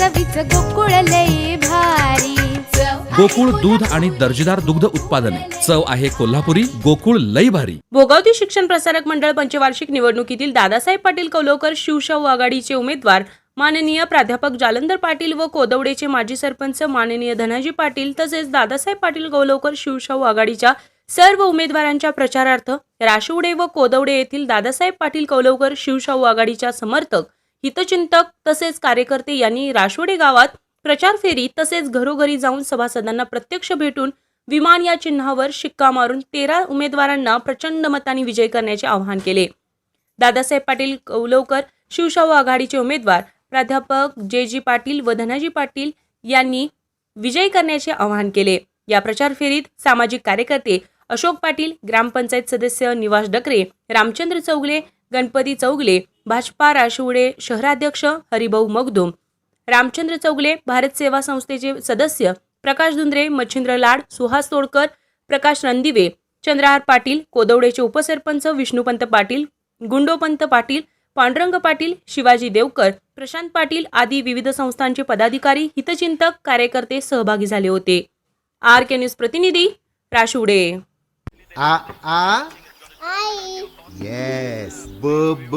चवीच गोकुळ लई भारी. गोकुळ दूध आणि दर्जेदार दुग्ध उत्पादने. चव आहे कोल्हापुरी गोकुळ लई भारी. भोगावती शिक्षण प्रसारक मंडळ पंचवार्षिक निवडणुकीतील दादासाहेब पाटील कौलवकर शिवशाहू आघाडीचे उमेदवार माननीय प्राध्यापक जालंधर पाटील व कोदवडेचे माजी सरपंच माननीय धनाजी पाटील तसेच दादासाहेब पाटील कौलवकर शिवशाहू आघाडीच्या सर्व उमेदवारांच्या प्रचारार्थ राशिवडे व कोदवडे येथील दादासाहेब पाटील कौलवकर शिवशाहू आघाडीच्या समर्थक हितचिंतक तसेच कार्यकर्ते यांनी राशोडे गावात प्रचार फेरी तसेच घरोघरी जाऊन सभासदांना प्रत्यक्ष भेटून विमान या चिन्हावर शिक्का मारून तेरा उमेदवारांना प्रचंड मतांनी विजय करण्याचे आवाहन केले. दादासाहेब पाटील कौलवकर शिवशाहू आघाडीचे उमेदवार प्राध्यापक जे जी पाटील व धनाजी पाटील यांनी विजयी करण्याचे आवाहन केले. या प्रचार फेरीत सामाजिक कार्यकर्ते अशोक पाटील ग्रामपंचायत सदस्य निवास डकरे रामचंद्र चौगले गणपती चौगले भाजपा राशिवडे शहराध्यक्ष हरिभाऊ मगदुम रामचंद्र चौगले भारत सेवा संस्थेचे सदस्य प्रकाश धुंद्रे मच्छिंद्र लाड सुहास तोडकर प्रकाश रणदिवे चंद्रहार पाटील कोदवडेचे उपसरपंच विष्णुपंत पाटील गुंडोपंत पाटील पांडुरंग पाटील शिवाजी देवकर प्रशांत पाटील आदी विविध संस्थांचे पदाधिकारी हितचिंतक कार्यकर्ते सहभागी झाले होते. आर के न्यूज प्रतिनिधी राशिवडे. आ आ? येस ब ब?